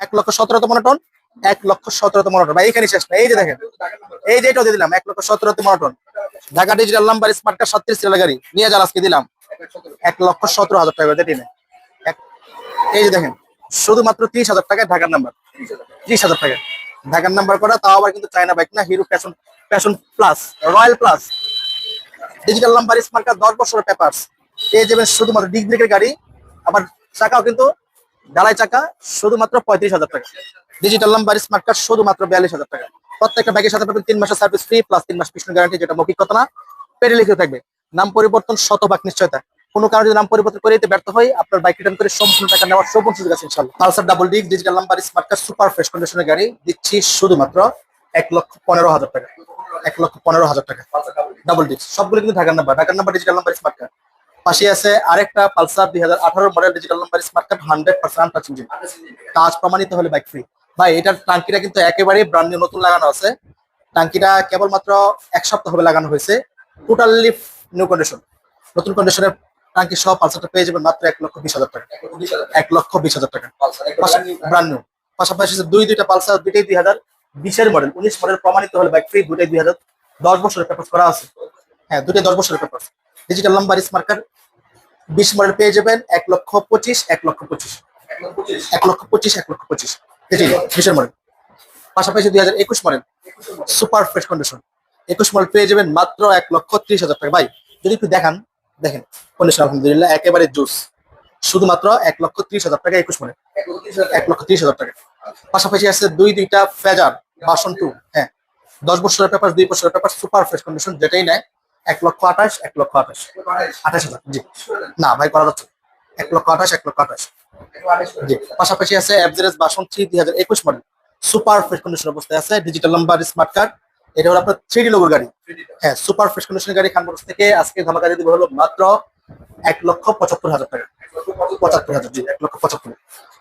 এক লক্ষ সতেরোতম টন এক লক্ষ সতেরোতম টন ভাই এখানে শেষ না। এই যে দেখেন, এই যে এটাও দিয়ে দিলাম, এক লক্ষ সতেরোতম ton Dhaka digital number smart card সাতত্রিশ সিরিয়াল গাড়ি। নিয়ে যান, আজকে দিলাম। এক লক্ষ সতেরো হাজার টাকা যেটি এই যে দেখেন, শুধুমাত্র ত্রিশ হাজার টাকায় ঢাকার নাম্বার ত্রিশ হাজার টাকা ঢাকার নাম্বার করা, তাও আবার কিন্তু চায়না বাইক না Hero Passion Passion Plus Royal Plus digital number smart card দশ বছরের পেপার্স পেয়ে যাবেন শুধুমাত্র ডিগ ব্রেকের গাড়ি। আবার চাকাও কিন্তু ডালাই চাকা শুধুমাত্র পঁয়ত্রিশ হাজার টাকা। ডিজিটাল নাম্বার স্মার্ট কার্ড শুধুমাত্র বিয়াল্লিশ হাজার টাকা। প্রত্যেকটা ব্যাগের সাথে পাবেন তিন মাসের সার্ভিস ফ্রি প্লাস তিন মাস পিছনে গ্যারান্টি যেটা মৌখিক কথা না। পেটে লিখে থাকবে। নাম পরিবর্তন শতভাগ নিশ্চয়তা। কোনো কারণে যদি নাম পরিবর্তন করে দিতে ব্যর্থ হয়, আপনার বাইক রিটার্ন করে সম্পূর্ণ টাকা নেওয়ার সম্পূর্ণ সুযোগ আছে ইনশাল্লাহ Pulsar double disc digital number smart card super fresh কন্ডিশনের গাড়ি দিচ্ছি শুধুমাত্র এক লক্ষ পনেরো হাজার টাকা। এক লক্ষ পনেরো হাজার টাকা। ডাবল ডিস্ক সবগুলো কিন্তু ঢাকার নাম্বার ঢাকার number digital number smart card পাশে আছে আরেকটা পালসার দুই হাজার আঠারো model digital number smart card hundred percent touch engine প্রমাণিত হলে বাইক ফ্রি ভাই, এটার টাঙ্কিটা কিন্তু একেবারেই ব্র্যান্ড নিউ নতুন লাগানো আছে। টাঙ্কিটা কেবলমাত্র এক সপ্তাহ হবে লাগানো হয়েছে। টোটালি নিউ কন্ডিশন নতুন কন্ডিশনের টাঙ্কি সহ পালসারটা পেয়ে যাবেন মাত্র এক লক্ষ বিশ হাজার টাকা। এক লক্ষ বিশ হাজার টাকা। ব্র্যান্ড নিউ পাশাপাশি দুই, দুইটা পালসার, দুইটাই দুই হাজার বিশের মডেল উনিশ মডেল প্রমাণিত হলে বাইক ফ্রি দুইটাই দুই হাজার দশ বছরের পেপার করা আছে। হ্যাঁ দুইটাই দশ বছরের paper digital number smart card বিশ মডেল পেয়ে যাবেন, এক লক্ষ পঁচিশ, এক লক্ষ পঁচিশ। এক লক্ষ পঁচিশ, এক লক্ষ পঁচিশ। এটি বিশের মডেল পাশাপাশি দুই হাজার একুশ মডেল সুপার ফ্রেশ কন্ডিশন। একুশ মডেল পেয়ে যাবেন মাত্র এক লক্ষ ত্রিশ হাজার টাকা। ভাই, যদি একটু দেখান, দেখেন কন্ডিশন আলহামদুলিল্লাহ একেবারে জুস। শুধুমাত্র এক লক্ষ ত্রিশ হাজার টাকা একুশ মডেল এক লক্ষ ত্রিশ হাজার টাকা। পাশাপাশি আছে দুই, দুইটা ফেজার, বাসন টু। হ্যাঁ দশ বছরের পেপার দুই বছরের পেপার সুপার ফ্রেশ কন্ডিশন যেটাই নেয় এক লক্ষ আঠাশ, এক লক্ষ আঠাশ। আঠাশ হাজার, জি। না, ভাই, করা যাচ্ছে এক লক্ষ আঠাশ, এক লক্ষ আঠাশ। জি, পাশাপাশি আছে অ্যাভারেজ বাসন থ্রি দুই হাজার একুশ মডেল সুপার ফ্রেশ কন্ডিশন অবস্থায় আছে ডিজিটাল নাম্বার স্মার্ট কার্ড এটা হলো আপনার থ্রি ডি গাড়ি। হ্যাঁ সুপার ফ্রেশ কন্ডিশন গাড়ি খানবাস থেকে আজকে ধামাকা দিয়ে দেবো হলো মাত্র এক লক্ষ পঁচাত্তর হাজার টাকা। পঁচাত্তর হাজার জি এক লক্ষ পঁচাত্তর।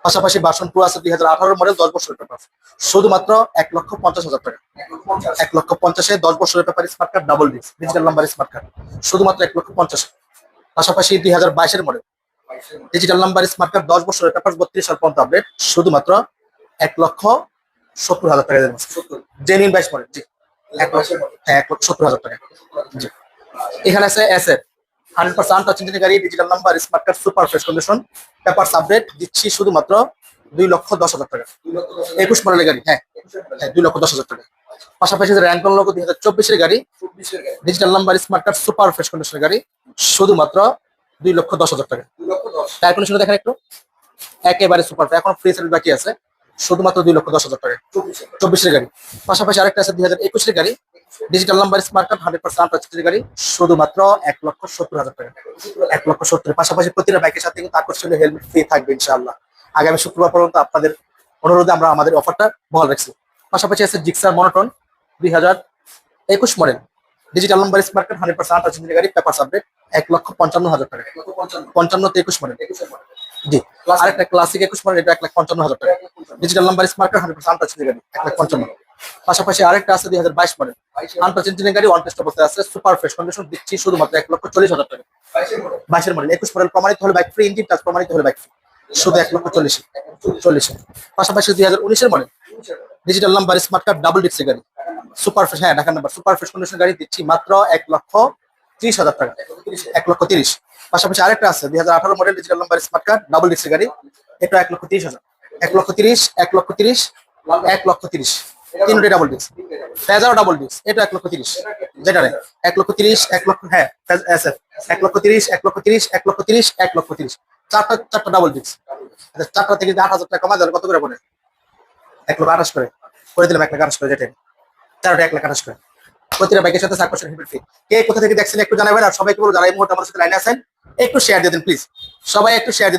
পাশাপাশি বাসন টু আছে দুই হাজার আঠারো মডেল, দশ বছরের পেপার। শুধুমাত্র এক লক্ষ পঞ্চাশ হাজার টাকা। এক লক্ষ পঞ্চাশে দশ বছরের paper smart card double disc digital number smart card শুধুমাত্র এক লক্ষ পঞ্চাশ। পাশাপাশি দুই হাজার বাইশের model. Digital number smart card দশ বছরের পেপার, বত্রিশ সাল পর্যন্ত আপডেট শুধুমাত্র এক লক্ষ সত্তর হাজার টাকা জেনুইন বাইশ মডেল জি। এক লক্ষ হ্যাঁ এক লক্ষ সত্তর হাজার টাকা। জি। এখানে আছে এসএফ হান্ড্রেড পার্সেন্ট টাচ গাড়ি digital number smart card super fresh condition papers update দিচ্ছি শুধুমাত্র দুই লক্ষ দশ হাজার টাকা। একুশ মডেলের গাড়ি হ্যাঁ হ্যাঁ দুই লক্ষ দশ হাজার টাকা। পাশাপাশি র্যাঙ্কন লোক দুই হাজার চব্বিশের গাড়ি digital number smart card super fresh কন্ডিশনের গাড়ি শুধুমাত্র দুই লক্ষ দশ হাজার টাকা। টায়ার কন্ডিশন দেখেন একটু? একেবারে সুপার এখন ফ্রি সার্ভিস বাকি আছে শুধুমাত্র দুই লক্ষ দশ হাজার টাকা। চব্বিশের গাড়ি। পাশাপাশি আরেকটা আছে দুই হাজার একুশের গাড়ি digital number smart card hundred percent টাচের গাড়ি শুধুমাত্র এক লক্ষ সত্তর হাজার টাকা। এক লক্ষ সত্তর পাশাপাশি প্রতিটা বাইকের সাথে কিন্তু আকর্ষণীয় হেলমেট ফ্রি থাকবে ইনশাআল্লাহ। আগামী শুক্রবার পর্যন্ত আপনাদের অনুরোধে আমরা আমাদের অফারটা বহাল রাখছি। পাশাপাশি আছে জিক্সার মনোটন দুই হাজার একুশ model digital number smart card hundred percent টাচের গাড়ি পেপার আপডেট এক লক্ষ পঞ্চান্ন হাজার টাকা। পঞ্চান্ন। তে একুশ মডেল জি। আরেকটা ক্লাসিক একুশ মডেল এটা এক লাখ পঞ্চান্ন হাজার টাকা। Digital number smart card hundred percent টাচের গাড়ি এক লাখ পঞ্চান্ন। পাশাপাশি আরেকটা আছে দুই হাজার বাইশ মডেল ইঞ্জিনের গাড়ি ওয়ান টেস্ট অবস্থায় আছে সুপার ফ্রেশ কন্ডিশন দিচ্ছি শুধুমাত্র এক লক্ষ চল্লিশ হাজার টাকা। বাইশের মডেল একুশ মডেল প্রমাণিত হলে বাইক ফ্রি ইঞ্জিন টাচ প্রমাণিত হলে বাইক ফ্রি শুধু এক লক্ষ চল্লিশ চল্লিশে। পাশাপাশি দুই হাজার উনিশের model digital number smart card double ডিক্সের গাড়ি। সুপার ফ্রেশ হ্যাঁ ঢাকার নাম্বার সুপার ফ্রেশ কন্ডিশন গাড়ি দিচ্ছি মাত্র এক লক্ষ ত্রিশ হাজার টাকা। এক লক্ষ তিরিশ। পাশাপাশি আরেকটা আছে দুই হাজার আঠারো model digital number smart card double ডিক্সের গাড়ি। এটা এক লক্ষ তিরিশ হাজার। এক লক্ষ তিরিশ এক লক্ষ তিরিশ এক লক্ষ তিরিশ। তিনটে ডাবল ডিস্ক ফেজারও ডাবল ডিস্ক এটা এক লক্ষ তিরিশ। যেটা এক লক্ষ তিরিশ, এক লক্ষ হ্যাঁ এসএফ এক লক্ষ তিরিশ, এক লক্ষ তিরিশ, এক লক্ষ তিরিশ, এক লক্ষ তিরিশ। চারটা চারটা ডাবল ডিস্ক আচ্ছা চারটা থেকে আট হাজার টাকা কমা কত করে পড়ে? এক লক্ষ আঠাশ করে। করে দিলাম এক লাখ আঠাশ করে যেটা চারটা এক লাখ আঠাশ করে। প্রতিটা সাথে হেলমেট ফ্রি কে কোথা থেকে দেখছেন একটু জানাবেন, আর সবাইকে বলব, যারা এই মুহূর্তে আমার সাথে লাইনে আছেন, একটু শেয়ার দিয়ে দিন প্লিজ সবাই একটু শেয়ার